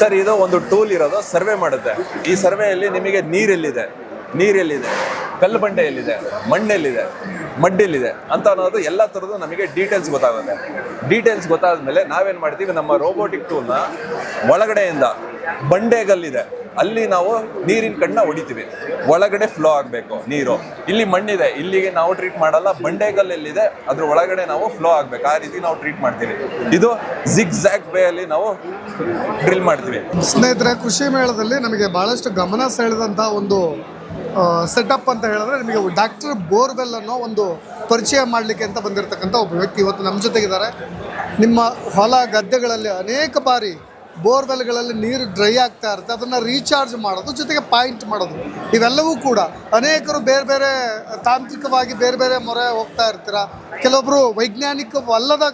Sir, ಇದು ಒಂದು tool ಇರೋದು. ಸರ್ವೆ ಮಾಡುತ್ತೆ. ಈ ಸರ್ವೆಯಲ್ಲಿ ನಿಮಗೆ ನೀರೆಲ್ಲಿದೆ? ನೀರೆಲ್ಲಿದೆ? ಕಲ್ಲು ಬಂಡೆ ಎಲ್ಲಿದೆ ಮಣ್ಣೆಲ್ಲಿದೆ? ಮಡ್ಡೆಲ್ಲಿದೆ? ಅಂತ ಅನ್ನೋದು ಎಲ್ಲ ಥರದ್ದು ನಮಗೆ ಡೀಟೇಲ್ಸ್ ಗೊತ್ತಾಗುತ್ತೆ. ಡೀಟೇಲ್ಸ್ ಗೊತ್ತಾದ ಮೇಲೆ ನಾವೇನು ಮಾಡ್ತೀವಿ? ನಮ್ಮ ರೋಬೋಟಿಕ್ ಟೂಲ್ನ ಒಳಗಡೆಯಿಂದ ಬಂಡೆಗಲ್ಲಿದೆ. ಅಲ್ಲಿ ನಾವು ನೀರಿನ ಕಣ್ಣ ಹೊಡಿತೀವಿ. ಒಳಗಡೆ ಫ್ಲೋ ಆಗಬೇಕು ನೀರು. ಇಲ್ಲಿ ಮಣ್ಣಿದೆ. ಇಲ್ಲಿಗೆ ನಾವು ಟ್ರೀಟ್ ಮಾಡಲ್ಲ. ಬಂಡೆಗಲ್ಲೆಲ್ಲಿದೆ. ಅದ್ರ ಒಳಗಡೆ ನಾವು ಫ್ಲೋ ಆಗಬೇಕು. ಆ ರೀತಿ ನಾವು ಟ್ರೀಟ್ ಮಾಡ್ತೀವಿ. ಇದು ಜಿಗ್ ಜಾಕ್ ವೇ ಅಲ್ಲಿ ನಾವು ಡ್ರಿಲ್ ಮಾಡ್ತೀವಿ. ಸ್ನೇಹಿತರೆ, ಕೃಷಿ ಮೇಳದಲ್ಲಿ ನಮಗೆ ಬಹಳಷ್ಟು ಗಮನ ಸೆಳೆದಂಥ ಒಂದು ಸೆಟಪ್ ಅಂತ ಹೇಳಿದ್ರೆ ನಿಮಗೆ ಡಾಕ್ಟರ್ ಬೋರ್ವೆಲ್ ಅನ್ನೋ ಒಂದು ಪರಿಚಯ ಮಾಡಲಿಕ್ಕೆ ಅಂತ ಬಂದಿರತಕ್ಕಂಥ ಒಬ್ಬ ವ್ಯಕ್ತಿ ಇವತ್ತು ನಮ್ಮ ಜೊತೆಗಿದ್ದಾರೆ. ನಿಮ್ಮ ಹೊಲ ಗದ್ದೆಗಳಲ್ಲಿ ಅನೇಕ ಬಾರಿ ಬೋರ್ವೆಲ್ಗಳಲ್ಲಿ ನೀರು ಡ್ರೈ ಆಗ್ತಾ ಇರುತ್ತೆ, ಅದನ್ನು ರೀಚಾರ್ಜ್ ಮಾಡೋದು, ಜೊತೆಗೆ ಪಾಯಿಂಟ್ ಮಾಡೋದು. ಇವೆಲ್ಲವೂ ಕೂಡ ಅನೇಕರು ಬೇರೆ ಬೇರೆ ತಾಂತ್ರಿಕವಾಗಿ ಬೇರೆ ಬೇರೆ ಮೊರೆ ಹೋಗ್ತಾ ಇರ್ತೀರ? ಕೆಲವೊಬ್ಬರು ವೈಜ್ಞಾನಿಕವಲ್ಲದ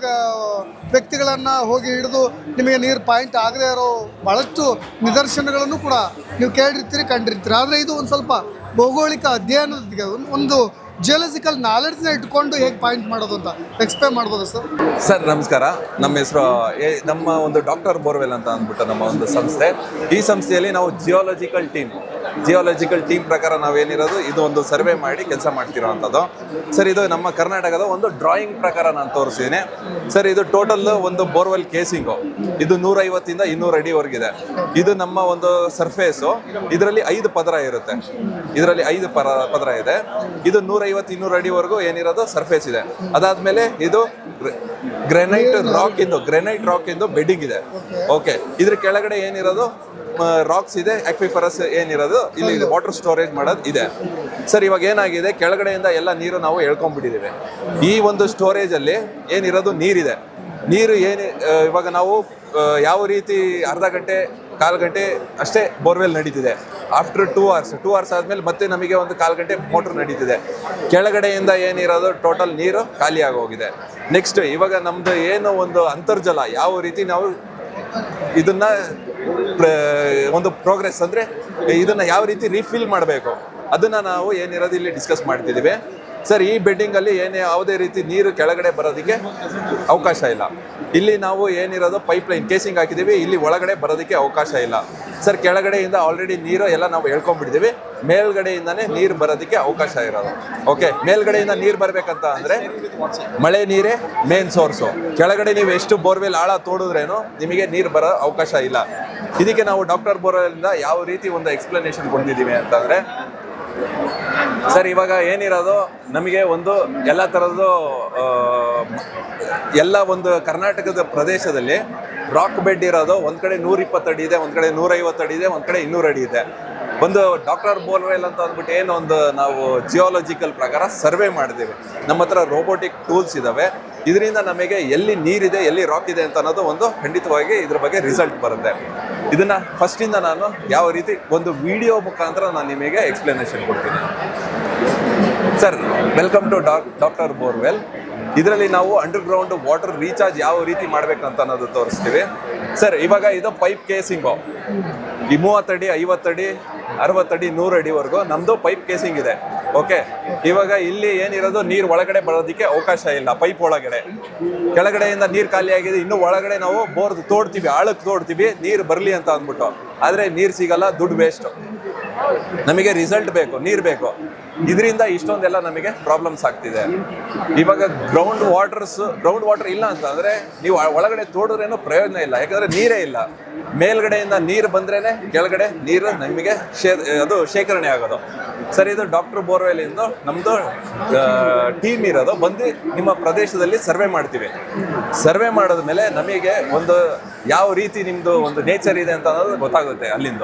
ವ್ಯಕ್ತಿಗಳನ್ನು ಹೋಗಿ ಹಿಡಿದು ನಿಮಗೆ ನೀರು ಪಾಯಿಂಟ್ ಆಗದೇ ಇರೋ ಭಾಳಷ್ಟು ನಿದರ್ಶನಗಳನ್ನು ಕೂಡ ನೀವು ಕೇಳಿರ್ತೀರಿ, ಕಂಡಿರ್ತೀರಿ. ಆದರೆ ಇದು ಒಂದು ಸ್ವಲ್ಪ ಭೌಗೋಳಿಕ ಅಧ್ಯಯನದ ಒಂದು ಜಿಯೋಲಜಿಕಲ್ ನಾಲೆಡ್ಜ್ನ ಇಟ್ಕೊಂಡು ಹೇಗೆ ಪಾಯಿಂಟ್ ಮಾಡೋದು ಅಂತ ಎಕ್ಸ್ಪ್ಲೈನ್ ಮಾಡ್ಬೋದು ಸರ್ ಸರ್ ನಮಸ್ಕಾರ. ನಮ್ಮ ಹೆಸರು ನಮ್ಮ ಒಂದು ಡಾಕ್ಟರ್ ಬೋರ್ವೆಲ್ ಅಂತ ಅಂದ್ಬಿಟ್ಟು ನಮ್ಮ ಒಂದು ಸಂಸ್ಥೆ. ಈ ಸಂಸ್ಥೆಯಲ್ಲಿ ನಾವು ಜಿಯೋಲಜಿಕಲ್ ಟೀಮ್ ಜಿಯೋಲಜಿಕಲ್ ಟೀಮ್ ಪ್ರಕಾರ ನಾವೇನಿರೋದು ಇದು ಒಂದು ಸರ್ವೆ ಮಾಡಿ ಕೆಲಸ ಮಾಡ್ತಿರೋವಂಥದ್ದು. ಸರ್ ಇದು ನಮ್ಮ ಕರ್ನಾಟಕದ ಒಂದು ಡ್ರಾಯಿಂಗ್ ಪ್ರಕಾರ ನಾನು ತೋರಿಸಿದ್ದೀನಿ ಸರ್ ಇದು ಟೋಟಲ್ ಒಂದು ಬೋರ್ವೆಲ್ ಕೇಸಿಂಗು ಇದು ನೂರೈವತ್ತಿಂದ ಇನ್ನೂರು ಅಡಿವರೆಗಿದೆ. ಇದು ನಮ್ಮ ಒಂದು ಸರ್ಫೇಸು ಇದರಲ್ಲಿ ಐದು ಪದರ ಇರುತ್ತೆ. ಇದರಲ್ಲಿ ಐದು ಪರ ಪದರ ಇದೆ. ಇದು ನೂರೈವತ್ತು ಇನ್ನೂರು ಅಡಿವರೆಗೂ ಏನಿರೋದು ಸರ್ಫೇಸ್ ಇದೆ. ಅದಾದ್ಮೇಲೆ ಇದು ಗ್ರೆನೈಟ್ ರಾಕ್ ಇಂದು ಗ್ರೆನೈಟ್ ರಾಕ್ ಇಂದು ಬೆಡ್ಡಿಂಗ್ ಇದೆ. ಓಕೆ ಇದ್ರ ಕೆಳಗಡೆ ಏನಿರೋದು? ರಾಕ್ಸ್ ಇದೆ ಆಕ್ವಿಫರಸ್ ಏನಿರೋದು, ಇಲ್ಲಿ ವಾಟರ್ ಸ್ಟೋರೇಜ್ ಮಾಡೋದು ಇದೆ. ಸರ್, ಇವಾಗ ಏನಾಗಿದೆ, ಕೆಳಗಡೆಯಿಂದ ಎಲ್ಲ ನೀರು ನಾವು ಎಳ್ಕೊಂಡ್ಬಿಟ್ಟಿದ್ದೀವಿ ಈ ಒಂದು ಸ್ಟೋರೇಜಲ್ಲಿ ಏನಿರೋದು ನೀರಿದೆ. ನೀರು ಏನು ಇವಾಗ ನಾವು ಯಾವ ರೀತಿ ಅರ್ಧ ಗಂಟೆ, ಕಾಲು ಗಂಟೆ ಅಷ್ಟೇ ಬೋರ್ವೆಲ್ ನಡೀತಿದೆ. After two hours two hours ಆದಮೇಲೆ ಮತ್ತೆ ನಮಗೆ ಒಂದು ಕಾಲು ಗಂಟೆ ಮೋಟ್ರ್ ನಡೀತಿದೆ. ಕೆಳಗಡೆಯಿಂದ ಏನಿರೋದು ಟೋಟಲ್ ನೀರು ಖಾಲಿ ಹೋಗಿದೆ ನೆಕ್ಸ್ಟ್ ಇವಾಗ ನಮ್ಮದು ಏನು ಒಂದು ಅಂತರ್ಜಲ, ಯಾವ ರೀತಿ ನಾವು ಇದನ್ನ ಒಂದು ಪ್ರೋಗ್ರೆಸ್ ಅಂದರೆ ಇದನ್ನು ಯಾವ ರೀತಿ ರೀಫಿಲ್ ಮಾಡಬೇಕು? ಅದನ್ನು ನಾವು ಏನಿರೋದು ಇಲ್ಲಿ ಡಿಸ್ಕಸ್ ಮಾಡ್ತಿದ್ದೀವಿ. ಸರ್, ಈ ಬೆಡ್ಡಿಂಗಲ್ಲಿ ಏನೇ ಯಾವುದೇ ರೀತಿ ನೀರು ಕೆಳಗಡೆ ಬರೋದಕ್ಕೆ ಅವಕಾಶ ಇಲ್ಲ. ಇಲ್ಲಿ ನಾವು ಏನಿರೋದು ಪೈಪ್ ಲೈನ್ ಕೇಸಿಂಗ್ ಹಾಕಿದ್ದೀವಿ, ಇಲ್ಲಿ ಒಳಗಡೆ ಬರೋದಕ್ಕೆ ಅವಕಾಶ ಇಲ್ಲ. ಸರ್, ಕೆಳಗಡೆಯಿಂದ ಆಲ್ರೆಡಿ ನೀರು ಎಲ್ಲ ನಾವು ಎಳ್ಕೊಂಡ್ಬಿಟ್ಟಿದ್ದೀವಿ. ಮೇಲ್ಗಡೆಯಿಂದನೇ ನೀರು ಬರೋದಕ್ಕೆ ಅವಕಾಶ ಇರೋದು. ಓಕೆ ಮೇಲ್ಗಡೆಯಿಂದ ನೀರು ಬರಬೇಕಂತ ಅಂದರೆ ಮಳೆ ನೀರೇ ಮೇನ್ ಸೋರ್ಸು ಕೆಳಗಡೆ ನೀವು ಎಷ್ಟು ಬೋರ್ವೆಲ್ ಆಳ ತೋಡಿದ್ರೇನು ನಿಮಗೆ ನೀರು ಬರೋ ಅವಕಾಶ ಇಲ್ಲ. ಇದಕ್ಕೆ ನಾವು ಡಾಕ್ಟರ್ ಬೋರ್ವೆಲ್ನಿಂದ ಯಾವ ರೀತಿ ಒಂದು ಎಕ್ಸ್ಪ್ಲನೇಷನ್ ಕೊಡ್ತಿದ್ದೀವಿ ಅಂತಂದರೆ, ಸರ್, ಇವಾಗ ಏನಿರೋದು, ನಮಗೆ ಒಂದು ಎಲ್ಲ ಥರದ್ದು ಎಲ್ಲ ಒಂದು ಕರ್ನಾಟಕದ ಪ್ರದೇಶದಲ್ಲಿ ರಾಕ್ ಬೆಡ್ ಇರೋದು ಒಂದು ಕಡೆ ನೂರಿಪ್ಪತ್ತು ಅಡಿ ಇದೆ, ಒಂದು ಕಡೆ ನೂರೈವತ್ತು ಅಡಿ ಇದೆ, ಒಂದು ಕಡೆ ಇನ್ನೂರು ಅಡಿ ಇದೆ. ಒಂದು ಡಾಕ್ಟರ್ ಬೋರ್ವೆಲ್ ಅಂತ ಅಂದ್ಬಿಟ್ಟು ಏನು ಒಂದು ನಾವು ಜಿಯೋಲಜಿಕಲ್ ಪ್ರಕಾರ ಸರ್ವೆ ಮಾಡಿದ್ದೀವಿ. ನಮ್ಮ ಹತ್ರ ರೋಬೋಟಿಕ್ ಟೂಲ್ಸ್ ಇದ್ದಾವೆ ಇದರಿಂದ ನಮಗೆ ಎಲ್ಲಿ ನೀರಿದೆ, ಎಲ್ಲಿ ರಾಕ್ ಇದೆ ಅಂತ ಅನ್ನೋದು ಒಂದು ಖಂಡಿತವಾಗಿ ಇದ್ರ ಬಗ್ಗೆ ರಿಸಲ್ಟ್ ಬರುತ್ತೆ. ಇದನ್ನ ಫಸ್ಟಿಂದ ನಾನು ಯಾವ ರೀತಿ ಒಂದು ವಿಡಿಯೋ ಮುಖಾಂತರ ನಾನು ನಿಮಗೆ ಎಕ್ಸ್ಪ್ಲನೇಷನ್ ಕೊಡ್ತೀನಿ. Sir welcome to doc doctor borewell. ಇದರಲ್ಲಿ ನಾವು ಅಂಡರ್ಗ್ರೌಂಡ್ ವಾಟರ್ ರೀಚಾರ್ಜ್ ಯಾವ ರೀತಿ ಮಾಡ್ಬೇಕಂತ ಅನ್ನೋದು ತೋರಿಸ್ತೀವಿ. ಸರ್ ಇವಾಗ ಇದು ಪೈಪ್ ಕೇಸಿಂಗು ಈ ಮೂವತ್ತಡಿ ಐವತ್ತಡಿ ಅರವತ್ತಡಿ ನೂರು ಅಡಿವರೆಗೂ ನಮ್ಮದು ಪೈಪ್ ಕೇಸಿಂಗ್ ಇದೆ. ಓಕೆ ಇವಾಗ ಇಲ್ಲಿ ಏನಿರೋದು, ನೀರು ಒಳಗಡೆ ಬರೋದಕ್ಕೆ ಅವಕಾಶ ಇಲ್ಲ, ಪೈಪ್ ಒಳಗಡೆ. ಕೆಳಗಡೆಯಿಂದ ನೀರು ಖಾಲಿ ಆಗಿದೆ, ಇನ್ನು ಒಳಗಡೆ ನಾವು ಬೋರ್ ತೋಡ್ತೀವಿ, ಆಳಕ್ಕೆ ತೋಡ್ತೀವಿ, ನೀರು ಬರಲಿ ಅಂತ ಅಂದ್ಬಿಟ್ಟು. ಆದರೆ ನೀರು ಸಿಗಲ್ಲ, ದುಡ್ಡು ವೇಸ್ಟು ನಮಗೆ ರಿಸಲ್ಟ್ ಬೇಕು, ನೀರು ಬೇಕು. ಇದರಿಂದ ಇಷ್ಟೊಂದೆಲ್ಲ ನಮಗೆ ಪ್ರಾಬ್ಲಮ್ಸ್ ಆಗ್ತಿದೆ. ಇವಾಗ ಗ್ರೌಂಡ್ ವಾಟರ್ಸ್ ಗ್ರೌಂಡ್ ವಾಟರ್ ಇಲ್ಲ ಅಂತಂದರೆ ನೀವು ಒಳಗಡೆ ತೋಡಿದ್ರೇನು ಪ್ರಯೋಜನ ಇಲ್ಲ, ಯಾಕಂದರೆ ನೀರೇ ಇಲ್ಲ. ಮೇಲ್ಗಡೆಯಿಂದ ನೀರು ಬಂದ್ರೇನೆ ಕೆಳಗಡೆ ನೀರು ನಮಗೆ ಶೇ ಅದು ಶೇಖರಣೆ ಆಗೋದು. ಸರ್, ಇದು ಡಾಕ್ಟರ್ ಬೋರ್ವೆಲ್ ಇಂದ ನಮ್ಮದು ಟೀಮ್ ಇರೋದು. ಬಂದು ನಿಮ್ಮ ಪ್ರದೇಶದಲ್ಲಿ ಸರ್ವೆ ಮಾಡ್ತೀವಿ. ಸರ್ವೆ ಮಾಡಿದ್ಮೇಲೆ ನಮಗೆ ಒಂದು ಯಾವ ರೀತಿ ನಿಮ್ಮದು ಒಂದು ನೇಚರ್ ಇದೆ ಅಂತ ಅನ್ನೋದು ಗೊತ್ತಾಗುತ್ತೆ ಅಲ್ಲಿಂದ.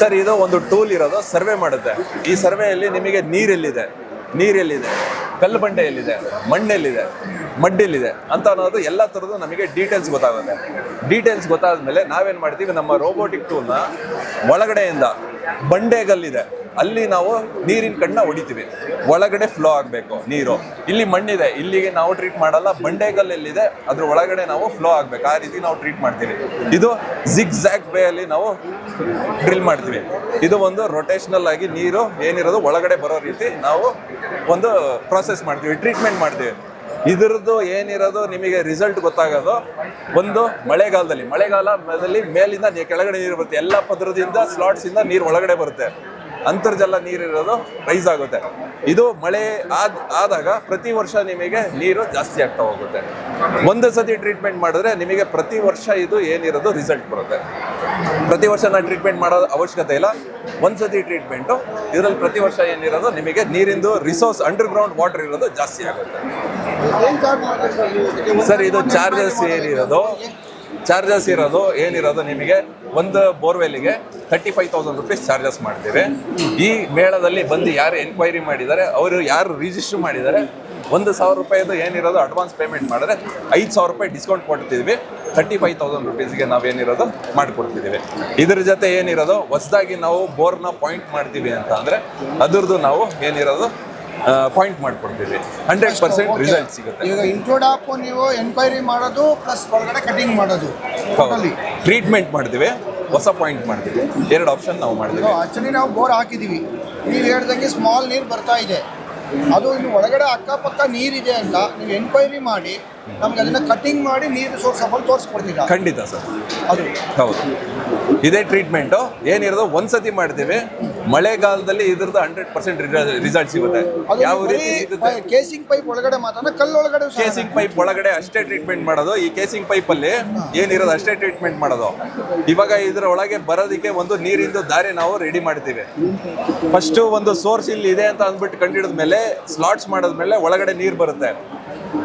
ಸರ್, ಇದು ಒಂದು ಟೂಲ್ ಇರೋದು. ಸರ್ವೆ ಮಾಡುತ್ತೆ. ಈ ಸರ್ವೆಯಲ್ಲಿ ನಿಮಗೆ ನೀರೆಲ್ಲಿದೆ. ನೀರೆಲ್ಲಿದೆ? ಕಲ್ಲು ಬಂಡೆ ಎಲ್ಲಿದೆ ಮಣ್ಣೆಲ್ಲಿದೆ, ಮಡ್ಡೆಲ್ಲಿದೆ, ಅಂತ ಅನ್ನೋದು ಎಲ್ಲ ಥರದ್ದು ನಮಗೆ ಡೀಟೇಲ್ಸ್ ಗೊತ್ತಾಗುತ್ತೆ. ಡೀಟೇಲ್ಸ್ ಗೊತ್ತಾದ್ಮೇಲೆ ನಾವೇನು ಮಾಡ್ತೀವಿ? ನಮ್ಮ ರೋಬೋಟಿಕ್ ಟೂಲ್ನ ಒಳಗಡೆಯಿಂದ ಬಂಡೆಗಲ್ಲಿದೆ. ಅಲ್ಲಿ ನಾವು ನೀರಿನ ಕಣ್ಣ ಹೊಡಿತೀವಿ. ಒಳಗಡೆ ಫ್ಲೋ ಆಗಬೇಕು ನೀರು. ಇಲ್ಲಿ ಮಣ್ಣಿದೆ. ಇಲ್ಲಿಗೆ ನಾವು ಟ್ರೀಟ್ ಮಾಡಲ್ಲ. ಬಂಡೆಗಲ್ಲೆಲ್ಲಿದೆ ಅದ್ರ ಒಳಗಡೆ ನಾವು ಫ್ಲೋ ಆಗಬೇಕು. ಆ ರೀತಿ ನಾವು ಟ್ರೀಟ್ ಮಾಡ್ತೀವಿ. ಇದು ಜಿಗ್ ಝ್ಯಾಕ್ ವೇ ಅಲ್ಲಿ ನಾವು ಡ್ರಿಲ್ ಮಾಡ್ತೀವಿ. ಇದು ಒಂದು ರೊಟೇಷನಲ್ ಆಗಿ ನೀರು ಏನಿರೋದು ಒಳಗಡೆ ಬರೋ ರೀತಿ ನಾವು ಒಂದು ಪ್ರಾಸೆಸ್ ಮಾಡ್ತೀವಿ ಟ್ರೀಟ್ಮೆಂಟ್ ಮಾಡ್ತೀವಿ. ಇದರದ್ದು ಏನಿರೋದು ನಿಮಗೆ ರಿಸಲ್ಟ್ ಗೊತ್ತಾಗೋದು ಒಂದು ಮಳೆಗಾಲದಲ್ಲಿ. ಮಳೆಗಾಲದಲ್ಲಿ ಮೇಲಿಂದ ಕೆಳಗಡೆ ನೀರು ಬರುತ್ತೆ. ಎಲ್ಲ ಪದರದಿಂದ ಸ್ಲಾಟ್ಸ್ ಇಂದ ನೀರು ಒಳಗಡೆ ಬರುತ್ತೆ. ಅಂತರ್ಜಲ ನೀರಿರೋದು ರೈಸ್ ಆಗುತ್ತೆ. ಇದು ಮಳೆ ಆದ, ಆದಾಗ ಪ್ರತಿ ವರ್ಷ ನಿಮಗೆ ನೀರು ಜಾಸ್ತಿ ಆಗ್ತಾ ಹೋಗುತ್ತೆ. ಒಂದು ಸತಿ ಟ್ರೀಟ್ಮೆಂಟ್ ಮಾಡಿದ್ರೆ ನಿಮಗೆ ಪ್ರತಿ ವರ್ಷ ಇದು ಏನಿರೋದು ರಿಸಲ್ಟ್ ಬರುತ್ತೆ. ಪ್ರತಿ ವರ್ಷ ನಾನು ಟ್ರೀಟ್ಮೆಂಟ್ ಮಾಡೋ ಅವಶ್ಯಕತೆ ಇಲ್ಲ. ಒಂದು ಸತಿ ಟ್ರೀಟ್ಮೆಂಟು ಇದರಲ್ಲಿ ಪ್ರತಿ ವರ್ಷ ಏನಿರೋದು ನಿಮಗೆ ನೀರಿಂದು ರಿಸೋರ್ಸ್ ಅಂಡರ್ ಗ್ರೌಂಡ್ ವಾಟರ್ ಇರೋದು ಜಾಸ್ತಿ ಆಗುತ್ತೆ. ಸರ್ ಇದು ಚಾರ್ಜಸ್ ಏನಿರೋದು? ಚಾರ್ಜಸ್ ಇರೋದು, ಏನಿರೋದು ನಿಮಗೆ ಒಂದು ಬೋರ್ವೆಲ್ಗೆ thirty five thousand rupees charges ಮಾಡ್ತೀವಿ. ಈ ಮೇಳದಲ್ಲಿ ಬಂದು ಯಾರು ಎನ್ಕ್ವೈರಿ ಮಾಡಿದ್ದಾರೆ, ಅವರು ಯಾರು ರಿಜಿಸ್ಟರ್ ಮಾಡಿದ್ದಾರೆ, ಒಂದು ಸಾವಿರ ರೂಪಾಯಿದು ಏನಿರೋದು ಅಡ್ವಾನ್ಸ್ ಪೇಮೆಂಟ್ ಮಾಡಿದ್ರೆ ಐದು ಸಾವಿರ ರೂಪಾಯಿ ಡಿಸ್ಕೌಂಟ್ ಕೊಡ್ತಿದ್ವಿ. ತರ್ಟಿ ಫೈವ್ ತೌಸಂಡ್ ರುಪೀಸ್ಗೆ ನಾವೇನಿರೋದು ಮಾಡಿಕೊಡ್ತಿದ್ದೀವಿ ಇದ್ರ ಜೊತೆ ಏನಿರೋದು, ಹೊಸದಾಗಿ ನಾವು ಬೋರ್ನ ಪಾಯಿಂಟ್ ಮಾಡ್ತೀವಿ ಅಂತ ಅಂದರೆ ನಾವು ಏನಿರೋದು ಪಾಯಿಂಟ್ ಮಾಡಿಕೊಡ್ತೀವಿ. ಹಂಡ್ರೆಡ್ ಪರ್ಸೆಂಟ್ ರಿಸಲ್ಟ್ ಸಿಗುತ್ತೆ. ಈಗ ಇಂಟ್ರೋಡ್ ಆಪ್ ನೀವು ಎನ್ಕ್ವೈರಿ ಮಾಡೋದು ಪ್ಲಸ್ ಒಳಗಡೆ ಕಟಿಂಗ್ ಮಾಡೋದು ಟ್ರೀಟ್ಮೆಂಟ್ ಮಾಡ್ತೀವಿ ಹೊಸ ಪಾಯಿಂಟ್ ಮಾಡ್ತೀವಿ. ಎರಡು ಆಪ್ಷನ್ ನಾವು ಮಾಡ್ತೀವಿ. ಆಕ್ಚುಲಿ ನಾವು ಬೋರ್ ಹಾಕಿದೀವಿ. ನೀವು ಹೇಳ್ದಂಗೆ ಸ್ಮಾಲ್ ನೀರು ಬರ್ತಾ ಇದೆ. ಅದು ಇನ್ನು ಒಳಗಡೆ ಅಕ್ಕಪಕ್ಕ ನೀರಿದೆ ಅಂತ ನೀವು ಎನ್ಕ್ವೈರಿ ಮಾಡಿ ನಮ್ಗೆ ಅದನ್ನ ಕಟಿಂಗ್ ಮಾಡಿ ನೀರು ಸೋರ್ಸ್ ಆಫ್ ತೋರಿಸ್ಕೊಡ್ತೀರಾ? ಖಂಡಿತ ಸರ್. ಅದು. ಹೌದು. ಇದೇ ಟ್ರೀಟ್ಮೆಂಟು ಏನಿರೋದು ಒಂದ್ಸತಿ ಮಾಡ್ತೀವಿ ಮಳೆಗಾಲದಲ್ಲಿ ಇದ್ರದ್ದು ಹಂಡ್ರೆಡ್ ಪರ್ಸೆಂಟ್ ರಿಸಲ್ಟ್ ಸಿಗುತ್ತೆ. ಯಾವ ರೀತಿ ಸಿಗುತ್ತೆ? ಕೇಸಿಂಗ್ ಪೈಪ್ ಒಳಗಡೆ ಮಾತ್ರ ಕಲ್ಲೊಳಗಡೆ ಕೇಸಿಂಗ್ ಪೈಪ್ ಒಳಗಡೆ ಅಷ್ಟೇ ಟ್ರೀಟ್ಮೆಂಟ್ ಮಾಡೋದು. ಈ ಕೇಸಿಂಗ್ ಪೈಪ್ ಅಲ್ಲಿ ಏನಿರೋದು ಅಷ್ಟೇ ಟ್ರೀಟ್ಮೆಂಟ್ ಮಾಡೋದು. ಇವಾಗ ಇದ್ರ ಒಳಗೆ ಬರೋದಕ್ಕೆ ಒಂದು ನೀರಿಂದು ದಾರಿ ನಾವು ರೆಡಿ ಮಾಡ್ತೀವಿ. ಫಸ್ಟ್ ಒಂದು ಸೋರ್ಸ್ ಇಲ್ಲಿ ಇದೆ ಅಂತ ಅಂದ್ಬಿಟ್ಟು ಕಂಡಿಡಿದ ಮೇಲೆ ಸ್ಲಾಟ್ಸ್ ಮಾಡಿದ್ಮೇಲೆ ಒಳಗಡೆ ನೀರು ಬರುತ್ತೆ.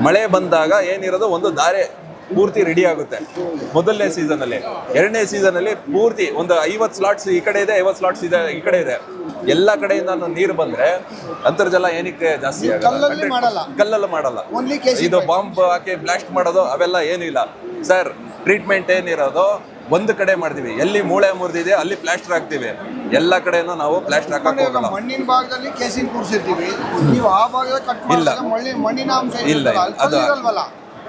ಮಳೆ ಬಂದಾಗ ಏನಿರೋದು ಒಂದು ದಾರೆ ಪೂರ್ತಿ ರೆಡಿ ಆಗುತ್ತೆ. ಮೊದಲನೇ ಸೀಸನ್ ಅಲ್ಲಿ ಎರಡನೇ ಸೀಸನ್ ಅಲ್ಲಿ ಪೂರ್ತಿ ಒಂದು ಐವತ್ತು ಸ್ಲಾಟ್ಸ್ ಈ ಕಡೆ ಇದೆ ಐವತ್ತು ಸ್ಲಾಟ್ಸ್ ಇದೆ ಈ ಕಡೆ ಇದೆ. ಎಲ್ಲ ಕಡೆಯಿಂದ ನೀರು ಬಂದ್ರೆ ಅಂತರ್ಜಲ ಏನಕ್ಕೆ ಜಾಸ್ತಿ ಆಗಲ್ಲ. ಕಲ್ಲಲ್ಲಿ ಮಾಡಲ್ಲ. ಇದು ಬಾಂಬ್ ಹಾಕಿ ಬ್ಲಾಸ್ಟ್ ಮಾಡೋದು ಅವೆಲ್ಲ ಏನೂ ಇಲ್ಲ. ಸರ್ ಟ್ರೀಟ್ಮೆಂಟ್ ಏನಿರೋದು? ಒಂದು ಕಡೆ ಮಾಡ್ತೀವಿ. ಎಲ್ಲಿ ಮೂಳೆ ಮುರಿದಿದೆ ಅಲ್ಲಿ ಪ್ಲಾಸ್ಟರ್ ಹಾಕ್ತೀವಿ. ಎಲ್ಲ ಕಡೆನೂ ನಾವು ಪ್ಲಾಸ್ಟರ್ ಹಾಕಕ್ ಈಗ ಹೋಗಲ್ಲ. ಮಣ್ಣಿನ ಭಾಗದಲ್ಲಿ ಕೇಸಿನ ಕೂರಿಸಿರ್ತೀವಿ. ನೀವು ಆ ಭಾಗದಲ್ಲಿ ಕಟ್ ಇಲ್ಲ. ಮಣ್ಣಿನ ಅಂಶ ಇಲ್ಲ. ಅದು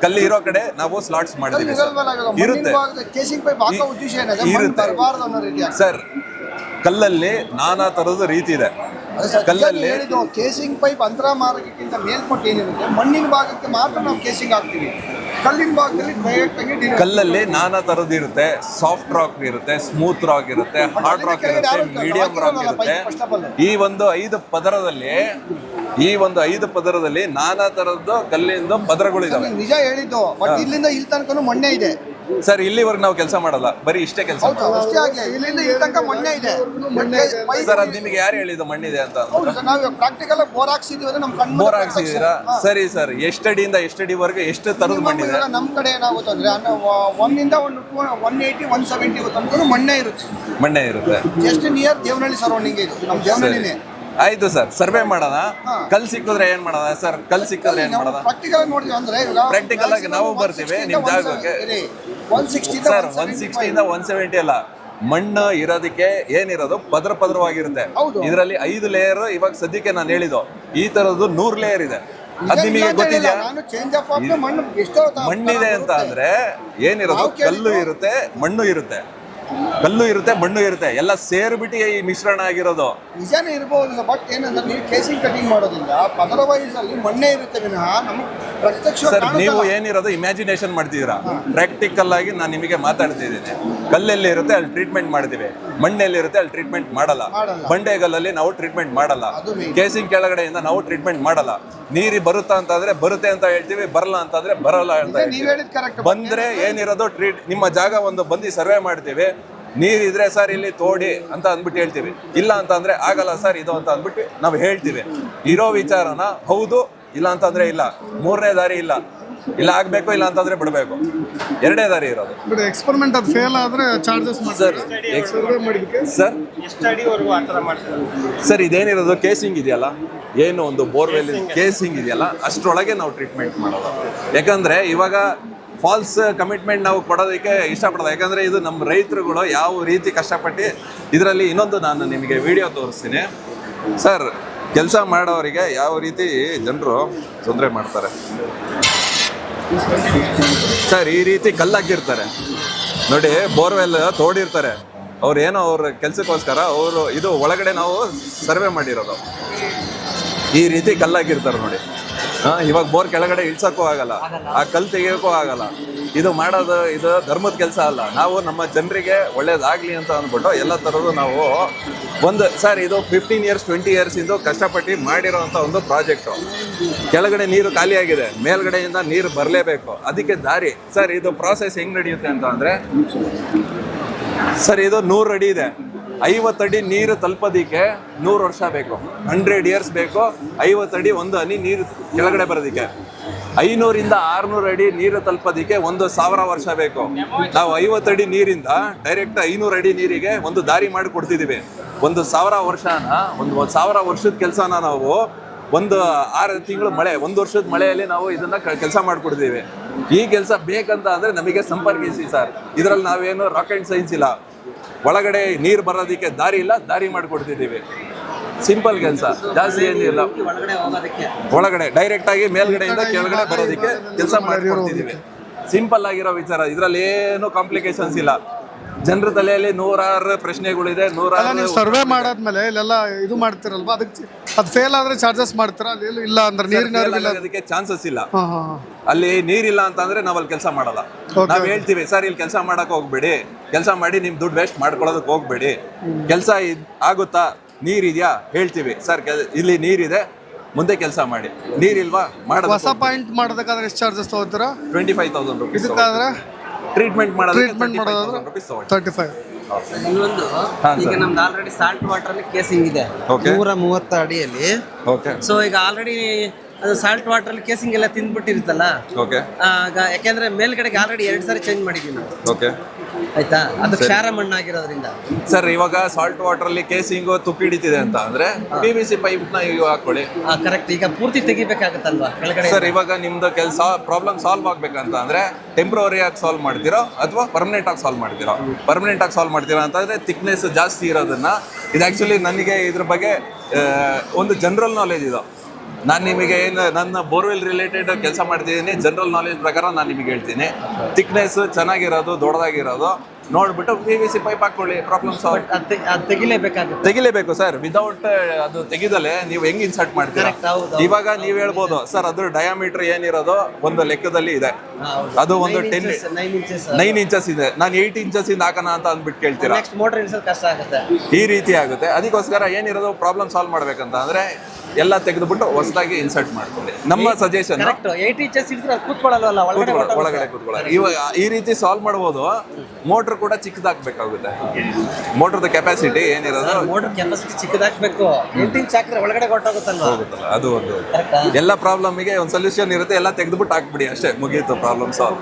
ಕಲ್ಲು ಇರೋ ಕಡೆ ನಾವು ಸ್ಲಾಟ್ಸ್ ಮಾಡಿದೀವಿ ಇರುತ್ತೆ. ಇರುತ್ತೆ. ಸರ್ ಕಲ್ಲಲ್ಲಿ ನಾನಾ ತರದ ರೀತಿ ಇದೆ. ಕಲ್ಲಲ್ಲಿ ಕೇಸಿಂಗ್ ಪೈಪ್ ಅಂತರ ಮಾರ್ಗಕ್ಕಿಂತ ಮೇಲ್ಪಟ್ಟು ಏನಿರುತ್ತೆ ಮಣ್ಣಿನ ಭಾಗಕ್ಕೆ ಮಾತ್ರ ನಾವು ಕೇಸಿಂಗ್ ಹಾಕ್ತೀವಿ. ಕಲ್ಲಿನ ಭಾಗದಲ್ಲಿ ಡೈರೆಕ್ಟ್ ಕಲ್ಲಲ್ಲಿ ನಾನಾ ಥರದ್ದು ಇರುತ್ತೆ. ಸಾಫ್ಟ್ ರಾಕ್ ಇರುತ್ತೆ ಸ್ಮೂತ್ ರಾಕ್ ಇರುತ್ತೆ ಹಾರ್ಡ್ ರಾಕ್ ಇರುತ್ತೆ ಮೀಡಿಯಂ ರಾಕ್ ಇರುತ್ತೆ. ಈ ಒಂದು ಐದು ಪದರದಲ್ಲಿ ಈ ಒಂದು ಐದು ಪದರದಲ್ಲಿ ನಾನಾ ತರದ ಕಲ್ಲಿಂದ ಪದರಗಳಿದಾವೆ. ನಿಜ ಹೇಳಿದ್ದು ಬಟ್ ಇಲ್ಲಿಂದ ಇಲ್ಲಿ ತನಕ ಮಣ್ಣೆ ಇದೆ. ಸರ್ ಇಲ್ಲಿವರೆಗೆ ನಾವು ಕೆಲಸ ಮಾಡಲ್ಲ. ಬರೀ ಇಷ್ಟೇ ಕೆಲಸ ಹೌದು ಅಷ್ಟೇ ಆಗ್ಲಿ ಇಲ್ಲಿಂದ ಇಲ್ಲಿ ತನಕ ಮಣ್ಣೆ ಇದೆ. ಸರ್ ಅದು ನಿಮಗೆ ಯಾರು ಹೇಳಿದ್ದು ಮಣ್ಣಿದೆ ಅಂತ ನಾವು ಪ್ರಾಕ್ಟಿಕಲ್ ಬೋರ್ ಹಾಕ್ಸಿದೀವಿ ಅಂದ್ರೆ ನಮ್ಮ ಕಣ್ಣು ಬೋರ್ ಹಾಕ್ಸಿದೀರಾ? ಸರಿ ಸರ್. ಎಷ್ಟಡಿಯಿಂದ ಅಡಿಯಿಂದ ಎಷ್ಟು ತರದ್ ಮಣ್ಣಿದೆ ನಮ್ ನಮ್ಮ ಕಡೆ ಏನಾಗುತ್ತೆ ಅಂದ್ರೆ ಒನ್ನಿಂದ ಒಂದು ಒನ್ ಏಯ್ಟಿ ಒನ್ ಸೆವೆಂಟಿ ತನಕ ಮಣ್ಣೆ ಇರುತ್ತೆ. ಮಣ್ಣೆ ಇರುತ್ತೆ. ಎಷ್ಟು ನಿಯರ್ ದೇವನಹಳ್ಳಿ ಸರೌಂಡಿಂಗ್ ಇದು. ನಮ್ಮ ದೇವನಹಳ್ಳಿನೇ. ಆಯ್ತು ಸರ್ ಸರ್ವೆ ಮಾಡೋಣ. ಕಲ್ ಸಿಕ್ಕಿದ್ರೆ ಏನ್ ಮಾಡೋಣ ಸರ್? ಕಲ್ ಸಿಕ್ಕಿದ್ರೆ ಏನ್ ಮಾಡೋಣ? ಪ್ರಾಕ್ಟಿಕಲ್ ನೋಡಿದ್ವಿ ಅಂದ್ರೆ ಇವಾಗ ಆಗಿ ನಾವು ಬರ್ತೀವಿ, ನಿಮ್ ಜಾಗಕ್ಕೆ. ಒನ್ ಸಿಕ್ಸ್ಟಿ ಇಂದ ಒನ್ ಸೆವೆಂಟಿ ಅಲ್ಲ. ಮಣ್ಣು ಇರೋದಕ್ಕೆ ಏನಿರೋದು? ಪದ್ರ ಪದ್ರವಾಗಿರುತ್ತೆ. ಇದರಲ್ಲಿ ಐದು ಲೇಯರ್ ಇವಾಗ ಸದ್ಯಕ್ಕೆ ನಾನು ಹೇಳಿದ್ದು. ಈ ತರದ್ದು ನೂರ್ ಲೇಯರ್ ಇದೆ. ಅದು ನಿಮಗೆ ಗೊತ್ತಿದೆಯಾ? ಮಣ್ಣಿದೆ ಅಂತ ಅಂದ್ರೆ ಏನಿರೋದು? ಕಲ್ಲು ಇರುತ್ತೆ ಮಣ್ಣು ಇರುತ್ತೆ. ಕಲ್ಲು ಇರುತ್ತೆ, ಮಣ್ಣು ಇರುತ್ತೆ. ಎಲ್ಲ ಸೇರ್ಬಿಟ್ಟು ಈ ಮಿಶ್ರಣ ಆಗಿರೋದು. ನಿಜಾನೇ ಇರಬಹುದು ಬಟ್ ಏನಂದ್ರೆ ನೀವು ಕೇಸಿಂಗ್ ಕಟಿಂಗ್ ಮಾಡೋದ್ರಿಂದ, ಪದರ ಅಲ್ಲಿ ಮಣ್ಣೇ ಇರುತ್ತೆ ವಿನಃ ನಮಗೆ ಸರ್ ನೀವು ಏನಿರೋದು ಇಮ್ಯಾಜಿನೇಷನ್ ಮಾಡ್ತಿದ್ದೀರಾ? ಪ್ರಾಕ್ಟಿಕಲ್ ಆಗಿ ನಾನು ನಿಮಗೆ ಮಾತಾಡ್ತಿದ್ದೀನಿ. ಕಲ್ಲೆಲ್ಲಿ ಇರುತ್ತೆ ಅಲ್ಲಿ ಟ್ರೀಟ್ಮೆಂಟ್ ಮಾಡ್ತೀವಿ ಮಣ್ಣೆಲ್ಲಿ ಇರುತ್ತೆ ಅಲ್ಲಿ ಟ್ರೀಟ್ಮೆಂಟ್ ಮಾಡಲ್ಲ. ಬಂಡೆಗಳಲ್ಲಿ ಬಂಡೆಗಲ್ಲಲ್ಲಿ ನಾವು ಟ್ರೀಟ್ಮೆಂಟ್ ಮಾಡಲ್ಲ. ಕೇಸಿಂಗ್ ಕೆಳಗಡೆಯಿಂದ ನಾವು ಟ್ರೀಟ್ಮೆಂಟ್ ಮಾಡಲ್ಲ. ನೀರಿ ಬರುತ್ತಾ ಅಂತಂದ್ರೆ ಬರುತ್ತೆ ಅಂತ ಹೇಳ್ತೀವಿ ಬರಲ್ಲ ಅಂತಂದ್ರೆ ಬರಲ್ಲ ಅಂತ ಹೇಳ್ತೀವಿ. ಬಂದ್ರೆ ಏನಿರೋದು ಟ್ರೀಟ್ ನಿಮ್ಮ ಜಾಗ ಒಂದು ಬಂದು ಸರ್ವೆ ಮಾಡ್ತೀವಿ. ನೀರಿದ್ರೆ ಸರ್ ಇಲ್ಲಿ ತೋಡಿ ಅಂತ ಅಂದ್ಬಿಟ್ಟು ಹೇಳ್ತೀವಿ. ಇಲ್ಲ ಅಂತ ಅಂದ್ರೆ ಆಗಲ್ಲ ಸರ್ ಇದು ಅಂತ ಅಂದ್ಬಿಟ್ಟು ನಾವು ಹೇಳ್ತೀವಿ. ಇರೋ ವಿಚಾರನ ಹೌದು ಇಲ್ಲ ಅಂತಂದ್ರೆ ಇಲ್ಲ. ಮೂರನೇ ದಾರಿ ಇಲ್ಲ. ಇಲ್ಲ ಆಗ್ಬೇಕು ಇಲ್ಲ ಅಂತಂದ್ರೆ ಬಿಡಬೇಕು. ಎರಡೇ ದಾರಿ ಇರೋದು. ಬಿಡಿ ಎಕ್ಸ್ಪೆರಿಮೆಂಟ್ ಅದು ಫೇಲ್ ಆದ್ರೆ ಚಾರ್ಜಸ್ ಸರ್ ಸರ್ ಸರ್ ಇದೇನಿರೋದು? ಕೇಸಿಂಗ್ ಇದೆಯಲ್ಲ? ಏನು ಒಂದು ಬೋರ್ವೆಲ್ ಕೇಸಿಂಗ್ ಇದೆಯಲ್ಲ? ಅಷ್ಟರೊಳಗೆ ನಾವು ಟ್ರೀಟ್ಮೆಂಟ್ ಮಾಡೋದು. ಯಾಕಂದ್ರೆ ಇವಾಗ ಫಾಲ್ಸ್ ಕಮಿಟ್ಮೆಂಟ್ ನಾವು ಕೊಡೋದಕ್ಕೆ ಇಷ್ಟಪಡೋದು. ಯಾಕಂದ್ರೆ ಇದು ನಮ್ಮ ರೈತರುಗಳು ಯಾವ ರೀತಿ ಕಷ್ಟಪಟ್ಟು ಇದರಲ್ಲಿ ಇನ್ನೊಂದು ನಾನು ನಿಮಗೆ ವಿಡಿಯೋ ತೋರಿಸ್ತೀನಿ. ಸರ್ ಕೆಲಸ ಮಾಡೋರಿಗೆ ಯಾವ ರೀತಿ ಜನರು ತೊಂದರೆ ಮಾಡ್ತಾರೆ? ಸರ್, ಈ ರೀತಿ ಕಲ್ಲಾಕಿರ್ತಾರೆ. ನೋಡಿ, ಬೋರ್ವೆಲ್ ತೋಡಿರ್ತಾರೆ. ಅವ್ರು ಏನೋ ಅವ್ರ ಕೆಲಸಕ್ಕೋಸ್ಕರ ಅವರು ಇದು ಒಳಗಡೆ ನಾವು ಸರ್ವೆ ಮಾಡಿರೋದು. ಈ ರೀತಿ ಕಲ್ಲಾಕಿರ್ತಾರೆ ನೋಡಿ. ಇವಾಗ ಬೋರ್ ಕೆಳಗಡೆ ಇಳ್ಸಕ್ಕೂ ಆಗಲ್ಲ. ಆ ಕಲ್ ತೆಗಿಯೋಕ್ಕೂ ಆಗಲ್ಲ. ಇದು ಮಾಡೋದು, ಇದು ಧರ್ಮದ ಕೆಲಸ ಅಲ್ಲ. ನಾವು ನಮ್ಮ ಜನರಿಗೆ ಒಳ್ಳೇದಾಗಲಿ ಅಂತ ಅಂದ್ಬಿಟ್ಟು ಎಲ್ಲ ಥರದ್ದು ನಾವು ಒಂದು, ಸರ್, ಇದು ಫಿಫ್ಟೀನ್ ಇಯರ್ಸ್ ಟ್ವೆಂಟಿ ಇಯರ್ಸ್ ಇಂದು ಕಷ್ಟಪಟ್ಟು ಮಾಡಿರೋಂಥ ಒಂದು ಪ್ರಾಜೆಕ್ಟು. ಕೆಳಗಡೆ ನೀರು ಖಾಲಿಯಾಗಿದೆ ಮೇಲ್ಗಡೆಯಿಂದ ನೀರು ಬರಲೇಬೇಕು. ಅದಕ್ಕೆ ದಾರಿ. ಸರ್, ಇದು ಪ್ರಾಸೆಸ್ ಹೆಂಗ್ ನಡೆಯುತ್ತೆ ಅಂತ ಅಂದರೆ, ಸರ್, ಇದು ನೂರು ಅಡಿ ಇದೆ. ಐವತ್ತು ಅಡಿ ನೀರು ತಲುಪೋದಿಕ್ಕೆ ನೂರು ವರ್ಷ ಬೇಕು. ಹಂಡ್ರೆಡ್ ಇಯರ್ಸ್ ಬೇಕು. ಐವತ್ತು ಅಡಿ ಒಂದು ಹನಿ ನೀರು ಕೆಳಗಡೆ ಬರೋದಕ್ಕೆ. ಐನೂರಿಂದ ಆರ್ನೂರು ಅಡಿ ನೀರು ತಲುಪೋದಿಕ್ಕೆ ಒಂದು ಸಾವಿರ ವರ್ಷ ಬೇಕು. ನಾವು ಐವತ್ತು ಅಡಿ ನೀರಿಂದ ಡೈರೆಕ್ಟ್ ಐನೂರು ಅಡಿ ನೀರಿಗೆ ಒಂದು ದಾರಿ ಮಾಡಿ ಕೊಡ್ತಿದ್ದೀವಿ. ಒಂದು ಸಾವಿರ ವರ್ಷನ, ಒಂದು ಒಂದು ಸಾವಿರ ವರ್ಷದ ಕೆಲಸನ ನಾವು ಒಂದು ಆರು ತಿಂಗಳು ಮಳೆ, ಒಂದು ವರ್ಷದ ಮಳೆಯಲ್ಲಿ ನಾವು ಇದನ್ನ ಕೆಲಸ ಮಾಡಿಕೊಡ್ತೀವಿ ಈ ಕೆಲಸ ಬೇಕಂತ ಅಂದ್ರೆ ನಮಗೆ ಸಂಪರ್ಕಿಸಿ ಸರ್. ಇದರಲ್ಲಿ ನಾವೇನು ರಾಕೆಟ್ ಸೈನ್ಸ್ ಇಲ್ಲ. ಒಳಗಡೆ ನೀರು ಬರೋದಕ್ಕೆ ದಾರಿ ಇಲ್ಲ, ದಾರಿ ಮಾಡಿಕೊಡ್ತಿದ್ದೀವಿ. ಸಿಂಪಲ್ ಕೆಲಸ, ಜಾಸ್ತಿ ಏನಿಲ್ಲ ಒಳಗಡೆ ಡೈರೆಕ್ಟ್ ಆಗಿ ಮೇಲ್ಗಡೆಯಿಂದ ಕೆಳಗಡೆ ಬರೋದಕ್ಕೆ ಕೆಲಸ ಮಾಡಿಕೊಡ್ತಿದ್ದೀವಿ. ಸಿಂಪಲ್ ಆಗಿರೋ ವಿಚಾರ, ಇದರಲ್ಲಿ ಏನು ಕಾಂಪ್ಲಿಕೇಶನ್ಸ್ ಇಲ್ಲ. ಜನರ ತಲೆಯಲ್ಲಿ ನೂರಾರು ಪ್ರಶ್ನೆಗಳಿದೆ, ನೂರಾರು ಸರ್ವೆ ಮಾಡಾದ್ಮೇಲೆ ಇಲ್ಲೆಲ್ಲ ಇದು ಮಾಡ್ತಿರಲ್ವಾ? ಅದಕ್ಕೆ ಅದು ಫೇಲ್ ಆದ್ರೆ ಚಾರ್ಜಸ್ ಮಾಡ್ತೀರಾ? ಅದೇನು ಇಲ್ಲ ಅಂದ್ರೆ ನೀರಿನ ಇಲ್ಲ ಅದಕ್ಕೆ ಚಾನ್ಸಸ್ ಇಲ್ಲ. ಹಾಂ ಹಾಂ ಹಾಂ. ಅಲ್ಲಿ ನೀರಿಲ್ಲ ಅಂತಂದ್ರೆ ನಾವಲ್ಲಿ ಕೆಲಸ ಮಾಡಲ್ಲ. ನಾವ್ ಹೇಳ್ತೀವಿ ಸರ್ ಇಲ್ಲಿ ಕೆಲಸ ಮಾಡಕ್ ಹೋಗ್ಬೇಡಿ. ಕೆಲಸ ಮಾಡಿ ನಿಮ್ ದುಡ್ಡು ವೇಸ್ಟ್ ಮಾಡ್ಕೊಳ್ಳೋದಕ್ಕೆ ಹೋಗ್ಬೇಡಿ. ಕೆಲಸ ಆಗುತ್ತಾ? ನೀರಿದ್ಯಾ ಹೇಳ್ತೀವಿ ಸರ್ ಇಲ್ಲಿ ನೀರಿದೆ. ಮುಂದೆ ಕೆಲಸ ಮಾಡಿ. ನೀರಿಲ್ವಾ ಮಾಡ ಹೊಸ ಪಾಯಿಂಟ್ ಮಾಡೋದಕ್ಕಾದ್ರೆ ಎಷ್ಟು ಚಾರ್ಜಸ್ ತಗೋತೀರಾ? ಟ್ವೆಂಟಿ ಫೈವ್ ತೌಸಂಡ್ ರುಪೀಸ್ ಇದಕ್ಕಾದ್ರೆ ಟ್ರೀಟ್ಮೆಂಟ್ ಮಾಡೋದಕ್ಕೆ ಟ್ರೀಟ್ಮೆಂಟ್ ಮಾಡೋದಾದ್ರೆ ರುಪೀಸ್ ತರ್ಟಿ ಫೈವ್ ಇನ್ನೊಂದು ಹಾಂ, ಈಗ. ನಮ್ದು ಆಲ್ರೆಡಿ ಸಾಲ್ಟ್ ವಾಟರ್ ಕೇಸಿಂಗ್ ಇದೆ Okay. ನೂರ ಮೂವತ್ತು ಅಡಿಯಲ್ಲಿ ಓಕೆ ಸೊ ಈಗ ಆಲ್ರೆಡಿ ಅದು ಸಾಲ್ಟ್ ವಾಟರ್ ಅಲ್ಲಿ ಕೇಸಿಂಗ್ ಎಲ್ಲ ತಿಂದ್ಬಿಟ್ಟಿರುತ್ತಲ್ಲ? ಓಕೆ ಆಗ ಯಾಕೆಂದ್ರೆ ಮೇಲ್ಗಡೆಗೆ ಆಲ್ರೆಡಿ ಎರಡು ಸಾರಿ ಚೇಂಜ್ ಮಾಡಿದೀನಿ ನಾವು. ಓಕೆ ಆಯ್ತಾ? ಅದು ಕ್ಷಾರ ಮಣ್ಣಾಗಿರೋದ್ರಿಂದ. ಸರ್ ಇವಾಗ ಸಾಲ್ಟ್ ವಾಟರ್ ಅಲ್ಲಿ ಕೇಸಿಂಗು ತುಪ್ಪಿ ಹಿಡಿತಿದೆ ಅಂತ ಅಂದ್ರೆ ಪಿ ವಿ ಸಿ ಪೈಪ್ನ ಇವು ಹಾಕೊಳ್ಳಿ. ಕರೆಕ್ಟ್ ಈಗ ಪೂರ್ತಿ ತೆಗಿಬೇಕಾಗತ್ತಲ್ವಾ ಕೆಳಗಡೆ? ಸರ್ ಇವಾಗ ನಿಮ್ದು ಕೆಲಸ ಪ್ರಾಬ್ಲಮ್ ಸಾಲ್ವ್ ಆಗ್ಬೇಕಂತ ಅಂದ್ರೆ ಟೆಂಪ್ರವರಿ ಆಗಿ ಸಾಲ್ವ್ ಮಾಡ್ತೀರೋ ಅಥವಾ ಪರ್ಮನೆಂಟ್ ಆಗಿ ಸಾಲ್ವ್ ಮಾಡ್ತೀರೋ? ಪರ್ಮನೆಂಟ್ ಆಗಿ ಸಾಲ್ವ್ ಮಾಡ್ತೀರಾ ಅಂತಂದ್ರೆ ಥಿಕ್ನೆಸ್ ಜಾಸ್ತಿ ಇರೋದನ್ನ. ಇದು ಆಕ್ಚುಲಿ ನನಗೆ ಇದ್ರ ಬಗ್ಗೆ ಒಂದು ಜನರಲ್ ನಾಲೆಜ್ ಇದು. ನಾನು ನಿಮಗೆ ಏನು, ನನ್ನ ಬೋರ್ವೆಲ್ ರಿಲೇಟೆಡ್ ಕೆಲಸ ಮಾಡ್ತಿದ್ದೀನಿ. ಜನರಲ್ ನಾಲೆಜ್ ಪ್ರಕಾರ ನಾನು ನಿಮಗೆ ಹೇಳ್ತೀನಿ. ಥಿಕ್ನೆಸ್ ಚೆನ್ನಾಗಿರೋದು, ದೊಡ್ಡದಾಗಿರೋದು. ನೋಡ್ಬಿಟ್ಟು ಪಿ ವಿ ಸಿ ಪೈಪ್ ಹಾಕೊಳ್ಳಿ ಪ್ರಾಬ್ಲಮ್ ಸಾಲ್ವ್ ಅದು ತೆಗಿಲೇಬೇಕಾಗುತ್ತೆ. ತೆಗಿಲೇಬೇಕು ಸರ್ ವಿದೌಟ್ ಅದು ತೆಗಿದಲೆ ನೀವು ಹೆಂಗ್ ಇನ್ಸರ್ಟ್ ಮಾಡ್ತೀರಾ? ಇವಾಗ ನೀವ್ ಹೇಳ್ಬೋದು ಸರ್ ಅದ್ರ ಡಯಾಮೀಟರ್ ಏನಿರೋದು ಒಂದು ಲೆಕ್ಕದಲ್ಲಿ ಇದೆ. ಅದು ಒಂದು ಟೆನ್ ನೈನ್ ಇಂಚಸ್ ಇದೆ. ನಾನು ಏಟ್ ಇಂಚಸ್ ಇಂದ ಹಾಕೋಣ ಅಂತ ಅಂದ್ಬಿಟ್ಟು ಕೇಳ್ತೀರಾ? ನೆಕ್ಸ್ಟ್ ಮೋಟರ್ ಇಳಿಸೋದು ಕಷ್ಟ ಆಗುತ್ತೆ. ಈ ರೀತಿ ಆಗುತ್ತೆ. ಅದಕ್ಕೋಸ್ಕರ ಏನಿರೋದು ಪ್ರಾಬ್ಲಮ್ ಸಾಲ್ವ್ ಮಾಡ್ಬೇಕಂತ ಅಂದ್ರೆ ಎಲ್ಲ ತೆಗೆದುಬಿಟ್ಟು ಹೊಸದಾಗಿ ಇನ್ಸರ್ಟ್ ಮಾಡ್ಕೊಳ್ಳಿ. ನಮ್ಮ ಸಜೆಷನ್ ಏಯ್ಟ್ ಇಂಚಸ್ ಹೊರ್ಟೋಗುತ್ತೆ. ಒಳಗಡೆ ಕೂತ್ಕೊಳ್ಳಿ ಇವಾಗ ಈ ರೀತಿ ಸಾಲ್ವ್ ಮಾಡ್ಬೋದು. ಮೋಟರ್ ಕೂಡ ಚಿಕ್ಕದಾಗಬೇಕಾಗುತ್ತೆ. ಮೋಟರ್ದ ಕೆಪಾಸಿಟಿ ಏನಿರೋದು? ಮೋಟರ್ ಕೆಪಾಸಿಟಿ ಚಿಕ್ಕದಾಗಬೇಕು. ಎಂಟು ಚಾಕ್ರೆ ಹಾಕಿದ್ರೆ ಒಳಗಡೆ ಹೊರಟೋಗುತ್ತಲ್ಲ ಹೋಗುತ್ತಲ್ಲ ಅದು ಒಂದು. ಎಲ್ಲ ಪ್ರಾಬ್ಲಮ್ಗೆ ಒಂದು ಸೊಲ್ಯೂಷನ್ ಇರುತ್ತೆ ಎಲ್ಲ ತೆಗೆದುಬಿಟ್ಟು ಹಾಕ್ಬಿಡಿ ಅಷ್ಟೇ ಮುಗಿಯಿತು ಪ್ರಾಬ್ಲಮ್ ಸಾಲ್ವ್